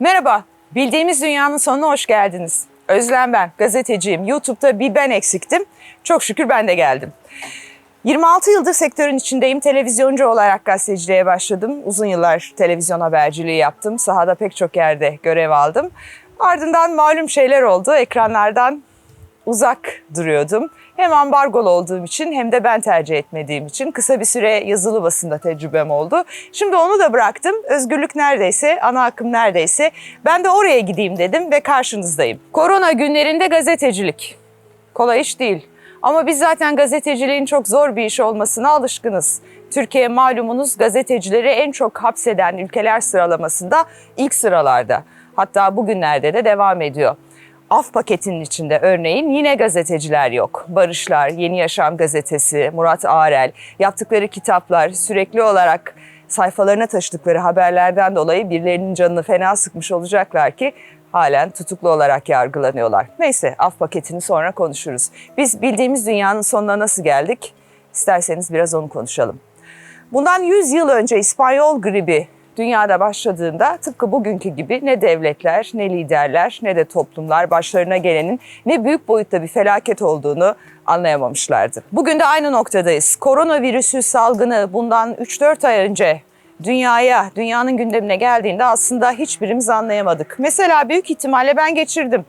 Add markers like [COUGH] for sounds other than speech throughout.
Merhaba, bildiğimiz dünyanın sonuna hoş geldiniz. Özlem ben, gazeteciyim. YouTube'da bir ben eksiktim. Çok şükür ben de geldim. 26 yıldır sektörün içindeyim. Televizyoncu olarak gazeteciliğe başladım. Uzun yıllar televizyon haberciliği yaptım. Sahada pek çok yerde görev aldım. Ardından malum şeyler oldu. Ekranlardan uzak duruyordum. Hem ambargolu olduğum için hem de ben tercih etmediğim için kısa bir süre yazılı basında tecrübem oldu. Şimdi onu da bıraktım. Özgürlük neredeyse, ana akım neredeyse ben de oraya gideyim dedim ve karşınızdayım. Korona günlerinde gazetecilik. Kolay iş değil. Ama biz zaten gazeteciliğin çok zor bir iş olmasına alışkınız. Türkiye malumunuz gazetecileri en çok hapseden ülkeler sıralamasında ilk sıralarda. Hatta bugünlerde de devam ediyor. Af paketinin içinde örneğin yine gazeteciler yok. Barışlar, Yeni Yaşam gazetesi, Murat Arel yaptıkları kitaplar sürekli olarak sayfalarına taşıdıkları haberlerden dolayı birilerinin canını fena sıkmış olacaklar ki halen tutuklu olarak yargılanıyorlar. Neyse af paketini sonra konuşuruz. Biz bildiğimiz dünyanın sonuna nasıl geldik? İsterseniz biraz onu konuşalım. Bundan 100 yıl önce İspanyol gribi dünyada başladığında tıpkı bugünkü gibi ne devletler, ne liderler, ne de toplumlar başlarına gelenin ne büyük boyutta bir felaket olduğunu anlayamamışlardı. Bugün de aynı noktadayız. Koronavirüsü salgını bundan 3-4 ay önce dünyaya, dünyanın gündemine geldiğinde aslında hiçbirimiz anlayamadık. Mesela büyük ihtimalle ben geçirdim.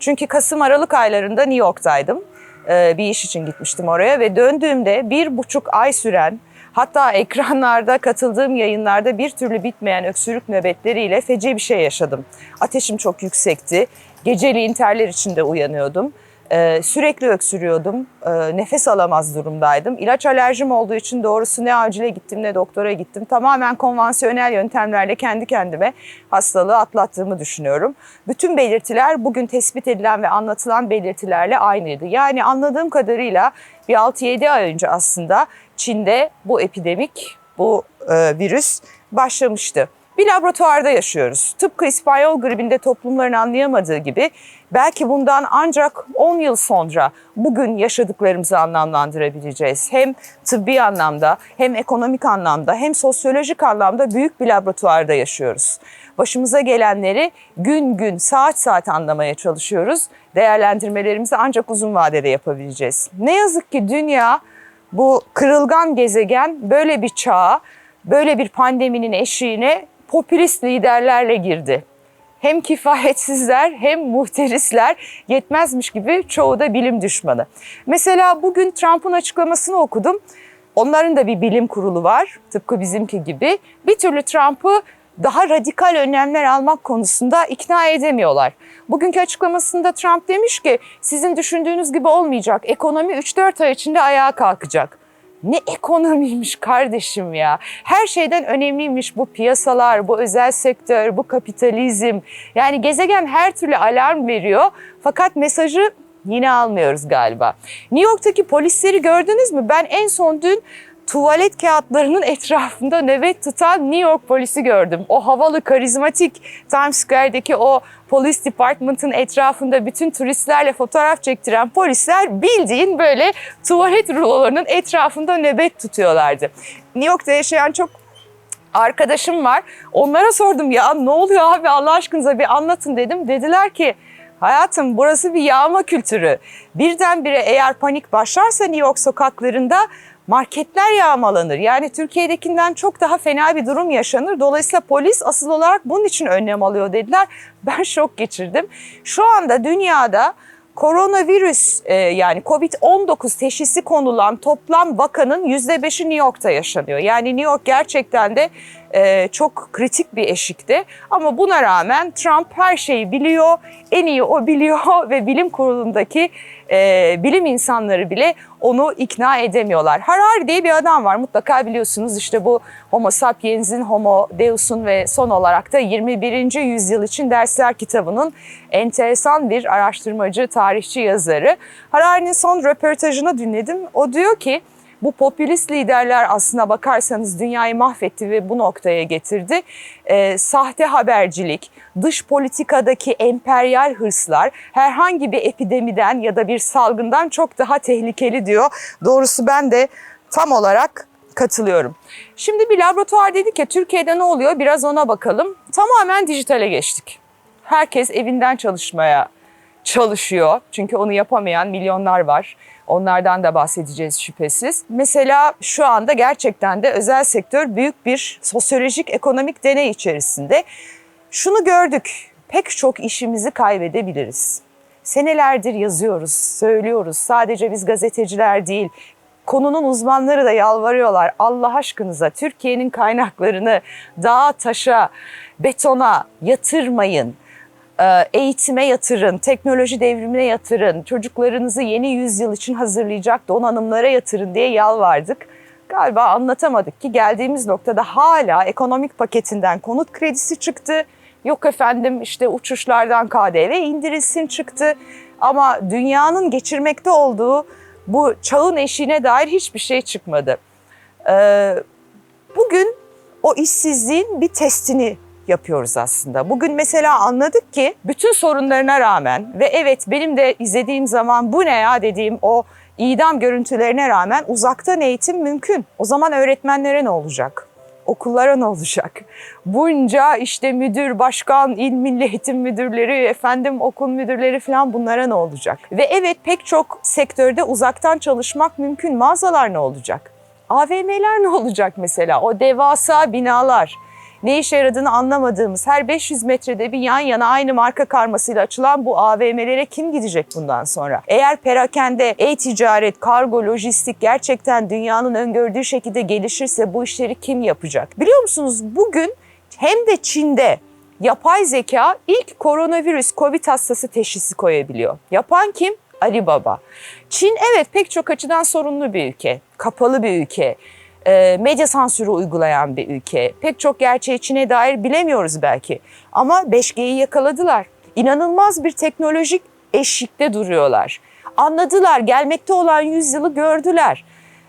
Çünkü Kasım-Aralık aylarında New York'taydım. Ee, bir iş için gitmiştim oraya ve döndüğümde bir buçuk ay süren Hatta ekranlarda katıldığım yayınlarda bir türlü bitmeyen öksürük nöbetleriyle feci bir şey yaşadım. Ateşim çok yüksekti. Geceliğin terler içinde uyanıyordum. Ee, sürekli öksürüyordum. Ee, nefes alamaz durumdaydım. İlaç alerjim olduğu için doğrusu ne acile gittim ne doktora gittim. Tamamen konvansiyonel yöntemlerle kendi kendime hastalığı atlattığımı düşünüyorum. Bütün belirtiler bugün tespit edilen ve anlatılan belirtilerle aynıydı. Yani anladığım kadarıyla bir 6-7 ay önce aslında Çin'de bu epidemik, bu e, virüs başlamıştı. Bir laboratuvarda yaşıyoruz. Tıpkı İspanyol gribinde toplumların anlayamadığı gibi belki bundan ancak 10 yıl sonra bugün yaşadıklarımızı anlamlandırabileceğiz. Hem tıbbi anlamda, hem ekonomik anlamda, hem sosyolojik anlamda büyük bir laboratuvarda yaşıyoruz. Başımıza gelenleri gün gün, saat saat anlamaya çalışıyoruz. Değerlendirmelerimizi ancak uzun vadede yapabileceğiz. Ne yazık ki dünya bu kırılgan gezegen böyle bir çağa, böyle bir pandeminin eşiğine popülist liderlerle girdi. Hem kifayetsizler hem muhterisler yetmezmiş gibi çoğu da bilim düşmanı. Mesela bugün Trump'ın açıklamasını okudum. Onların da bir bilim kurulu var tıpkı bizimki gibi. Bir türlü Trump'ı daha radikal önlemler almak konusunda ikna edemiyorlar. Bugünkü açıklamasında Trump demiş ki sizin düşündüğünüz gibi olmayacak. Ekonomi 3-4 ay içinde ayağa kalkacak. Ne ekonomiymiş kardeşim ya. Her şeyden önemliymiş bu piyasalar, bu özel sektör, bu kapitalizm. Yani gezegen her türlü alarm veriyor. Fakat mesajı yine almıyoruz galiba. New York'taki polisleri gördünüz mü? Ben en son dün tuvalet kağıtlarının etrafında nöbet tutan New York polisi gördüm. O havalı, karizmatik Times Square'deki o Police Department'ın etrafında bütün turistlerle fotoğraf çektiren polisler bildiğin böyle tuvalet rulolarının etrafında nöbet tutuyorlardı. New York'ta yaşayan çok arkadaşım var. Onlara sordum ya ne oluyor abi Allah aşkınıza bir anlatın dedim. Dediler ki hayatım burası bir yağma kültürü. Birdenbire eğer panik başlarsa New York sokaklarında marketler yağmalanır. Yani Türkiye'dekinden çok daha fena bir durum yaşanır. Dolayısıyla polis asıl olarak bunun için önlem alıyor dediler. [LAUGHS] Ben şok geçirdim. Şu anda dünyada koronavirüs e, yani Covid-19 teşhisi konulan toplam vakanın %5'i New York'ta yaşanıyor. Yani New York gerçekten de e, çok kritik bir eşikte. Ama buna rağmen Trump her şeyi biliyor, en iyi o biliyor [LAUGHS] ve bilim kurulundaki e, bilim insanları bile onu ikna edemiyorlar. Harari diye bir adam var mutlaka biliyorsunuz işte bu Homo sapiens'in, Homo deus'un ve son olarak da 21. yüzyıl için dersler kitabının enteresan bir araştırmacı, tarihçi yazarı. Harari'nin son röportajını dinledim. O diyor ki bu popülist liderler aslına bakarsanız dünyayı mahvetti ve bu noktaya getirdi. Ee, sahte habercilik, dış politikadaki emperyal hırslar herhangi bir epidemiden ya da bir salgından çok daha tehlikeli diyor. Doğrusu ben de tam olarak katılıyorum. Şimdi bir laboratuvar dedik ya Türkiye'de ne oluyor biraz ona bakalım. Tamamen dijitale geçtik. Herkes evinden çalışmaya çalışıyor. Çünkü onu yapamayan milyonlar var. Onlardan da bahsedeceğiz şüphesiz. Mesela şu anda gerçekten de özel sektör büyük bir sosyolojik ekonomik deney içerisinde. Şunu gördük. Pek çok işimizi kaybedebiliriz. Senelerdir yazıyoruz, söylüyoruz. Sadece biz gazeteciler değil, konunun uzmanları da yalvarıyorlar. Allah aşkınıza Türkiye'nin kaynaklarını dağa, taşa, betona yatırmayın. Ee, Eğitime yatırın, teknoloji devrimine yatırın, çocuklarınızı yeni yüzyıl için hazırlayacak donanımlara yatırın diye yalvardık. Galiba anlatamadık ki geldiğimiz noktada hala ekonomik paketinden konut kredisi çıktı. Yok efendim işte uçuşlardan KDV indirilsin çıktı. Ama dünyanın geçirmekte olduğu bu çağın eşiğine dair hiçbir şey çıkmadı. Ee, bugün o işsizliğin bir testini yapıyoruz aslında. Bugün mesela anladık ki bütün sorunlarına rağmen ve evet benim de izlediğim zaman bu ne ya dediğim o idam görüntülerine rağmen uzaktan eğitim mümkün. O zaman öğretmenlere ne olacak? Okullara ne olacak? Bunca işte müdür, başkan, il milli eğitim müdürleri, efendim okul müdürleri falan bunlara ne olacak? Ve evet pek çok sektörde uzaktan çalışmak mümkün. Mağazalar ne olacak? AVM'ler ne olacak mesela? O devasa binalar ne işe yaradığını anlamadığımız her 500 metrede bir yan yana aynı marka karmasıyla açılan bu AVM'lere kim gidecek bundan sonra? Eğer perakende, e-ticaret, kargo, lojistik gerçekten dünyanın öngördüğü şekilde gelişirse bu işleri kim yapacak? Biliyor musunuz bugün hem de Çin'de yapay zeka ilk koronavirüs COVID hastası teşhisi koyabiliyor. Yapan kim? Alibaba. Çin evet pek çok açıdan sorunlu bir ülke, kapalı bir ülke e, medya sansürü uygulayan bir ülke. Pek çok gerçeği Çin'e dair bilemiyoruz belki. Ama 5G'yi yakaladılar. İnanılmaz bir teknolojik eşikte duruyorlar. Anladılar, gelmekte olan yüzyılı gördüler.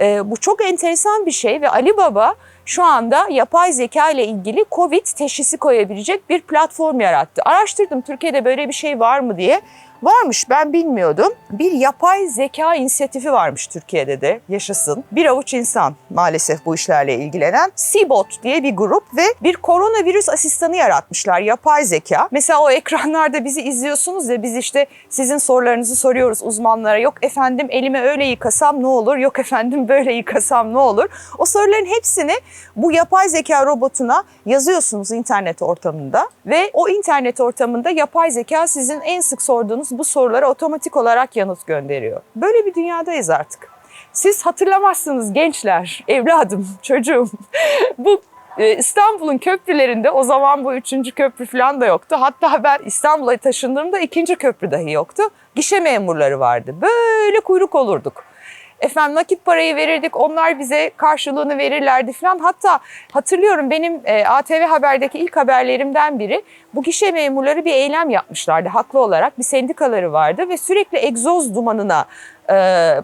E, bu çok enteresan bir şey ve Ali Baba şu anda yapay zeka ile ilgili Covid teşhisi koyabilecek bir platform yarattı. Araştırdım Türkiye'de böyle bir şey var mı diye. Varmış ben bilmiyordum. Bir yapay zeka inisiyatifi varmış Türkiye'de de yaşasın. Bir avuç insan maalesef bu işlerle ilgilenen. Cbot diye bir grup ve bir koronavirüs asistanı yaratmışlar yapay zeka. Mesela o ekranlarda bizi izliyorsunuz ya biz işte sizin sorularınızı soruyoruz uzmanlara. Yok efendim elime öyle yıkasam ne olur? Yok efendim [LAUGHS] böyle yıkasam ne olur? O soruların hepsini bu yapay zeka robotuna yazıyorsunuz internet ortamında ve o internet ortamında yapay zeka sizin en sık sorduğunuz bu sorulara otomatik olarak yanıt gönderiyor. Böyle bir dünyadayız artık. Siz hatırlamazsınız gençler, evladım, [LAUGHS] çocuğum. bu e, İstanbul'un köprülerinde o zaman bu üçüncü köprü falan da yoktu. Hatta ben İstanbul'a taşındığımda ikinci köprü dahi yoktu. Gişe memurları vardı. Böyle kuyruk olurduk. Efendim nakit parayı verirdik, onlar bize karşılığını verirlerdi falan. Hatta hatırlıyorum benim e, ATV Haber'deki ilk haberlerimden biri bu gişe memurları bir eylem yapmışlardı haklı olarak. Bir sendikaları vardı ve sürekli egzoz dumanına e,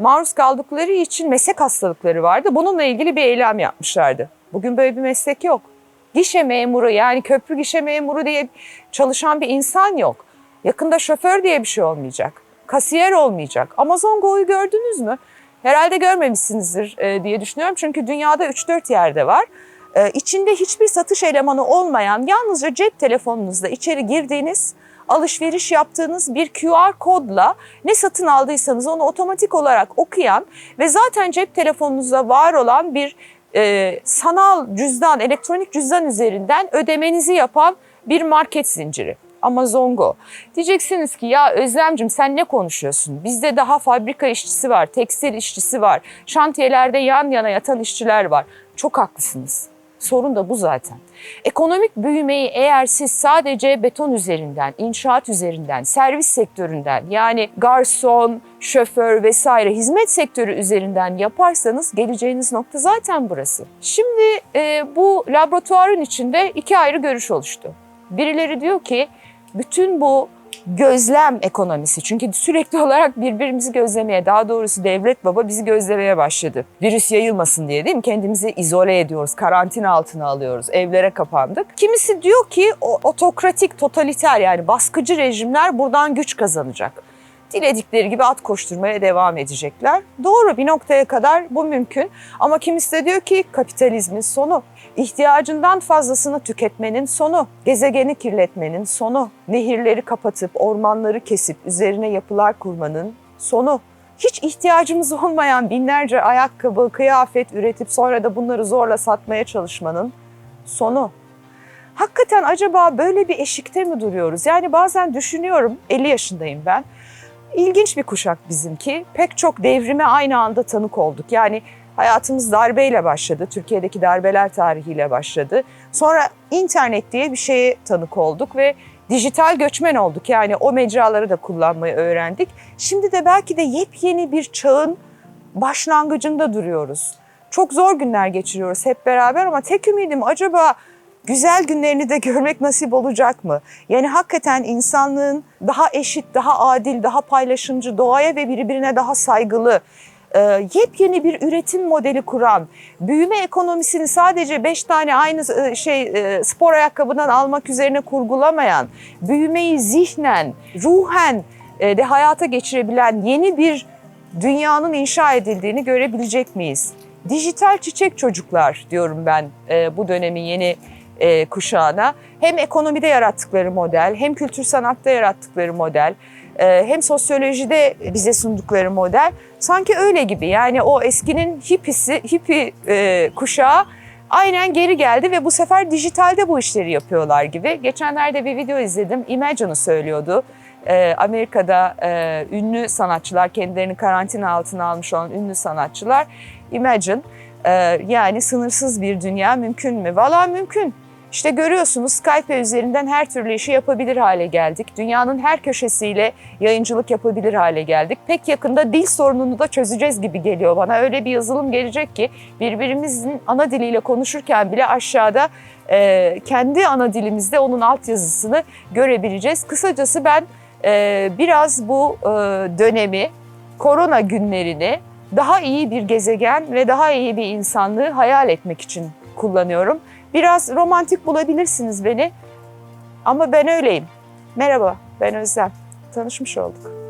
maruz kaldıkları için meslek hastalıkları vardı. Bununla ilgili bir eylem yapmışlardı. Bugün böyle bir meslek yok. Gişe memuru yani köprü gişe memuru diye çalışan bir insan yok. Yakında şoför diye bir şey olmayacak. Kasiyer olmayacak. Amazon Go'yu gördünüz mü? Herhalde görmemişsinizdir e, diye düşünüyorum. Çünkü dünyada 3-4 yerde var. E, içinde hiçbir satış elemanı olmayan yalnızca cep telefonunuzda içeri girdiğiniz, alışveriş yaptığınız bir QR kodla ne satın aldıysanız onu otomatik olarak okuyan ve zaten cep telefonunuzda var olan bir e, sanal cüzdan, elektronik cüzdan üzerinden ödemenizi yapan bir market zinciri. Amazon Go. Diyeceksiniz ki ya Özlemcim sen ne konuşuyorsun? Bizde daha fabrika işçisi var, tekstil işçisi var, şantiyelerde yan yana yatan işçiler var. Çok haklısınız. Sorun da bu zaten. Ekonomik büyümeyi eğer siz sadece beton üzerinden, inşaat üzerinden, servis sektöründen yani garson, şoför vesaire hizmet sektörü üzerinden yaparsanız geleceğiniz nokta zaten burası. Şimdi e, bu laboratuvarın içinde iki ayrı görüş oluştu. Birileri diyor ki bütün bu gözlem ekonomisi çünkü sürekli [LAUGHS] olarak birbirimizi gözlemeye daha doğrusu devlet baba bizi gözlemeye başladı. Virüs yayılmasın diye değil mi? Kendimizi izole ediyoruz, karantina altına alıyoruz, evlere kapandık. Kimisi diyor ki o, otokratik, totaliter yani baskıcı rejimler buradan güç kazanacak. Diledikleri gibi at koşturmaya devam edecekler. Doğru bir noktaya kadar bu mümkün ama kimisi de diyor ki kapitalizmin sonu, ihtiyacından fazlasını tüketmenin sonu, gezegeni kirletmenin sonu, nehirleri kapatıp ormanları kesip üzerine yapılar kurmanın sonu. Hiç ihtiyacımız olmayan binlerce ayakkabı, kıyafet üretip sonra da bunları zorla satmaya çalışmanın sonu. Hakikaten acaba böyle bir eşikte mi duruyoruz? Yani bazen düşünüyorum, 50 yaşındayım ben. İlginç bir kuşak bizimki. Pek çok devrime aynı anda tanık olduk. Yani hayatımız darbeyle başladı. Türkiye'deki darbeler tarihiyle başladı. Sonra internet diye bir şeye tanık olduk ve dijital göçmen olduk. Yani o mecraları da kullanmayı öğrendik. Şimdi de belki de yepyeni bir çağın başlangıcında duruyoruz. Çok zor günler geçiriyoruz hep beraber ama tek ümidim acaba güzel günlerini de görmek nasip olacak mı? Yani hakikaten insanlığın daha eşit, daha adil, daha paylaşımcı, doğaya ve birbirine daha saygılı, e, yepyeni bir üretim modeli kuran, büyüme ekonomisini sadece beş tane aynı e, şey e, spor ayakkabından almak üzerine kurgulamayan, büyümeyi zihnen, ruhen de hayata geçirebilen yeni bir dünyanın inşa edildiğini görebilecek miyiz? Dijital çiçek çocuklar diyorum ben bu dönemin yeni e, kuşağına. Hem ekonomide yarattıkları model, hem kültür sanatta yarattıkları model, e, hem sosyolojide bize sundukları model sanki öyle gibi. Yani o eskinin hippisi, hippi e, kuşağı aynen geri geldi ve bu sefer dijitalde bu işleri yapıyorlar gibi. Geçenlerde bir video izledim. Imagine'ı söylüyordu. Ee, Amerika'da e, ünlü sanatçılar, kendilerini karantina altına almış olan ünlü sanatçılar Imagine e, yani sınırsız bir dünya mümkün mü? Valla mümkün. İşte görüyorsunuz Skype üzerinden her türlü işi yapabilir hale geldik. Dünyanın her köşesiyle yayıncılık yapabilir hale geldik. Pek yakında dil sorununu da çözeceğiz gibi geliyor bana. Öyle bir yazılım gelecek ki birbirimizin ana diliyle konuşurken bile aşağıda e, kendi ana dilimizde onun altyazısını görebileceğiz. Kısacası ben e, biraz bu e, dönemi, korona günlerini daha iyi bir gezegen ve daha iyi bir insanlığı hayal etmek için kullanıyorum. Biraz romantik bulabilirsiniz beni ama ben öyleyim. Merhaba, ben Özlem. Tanışmış olduk.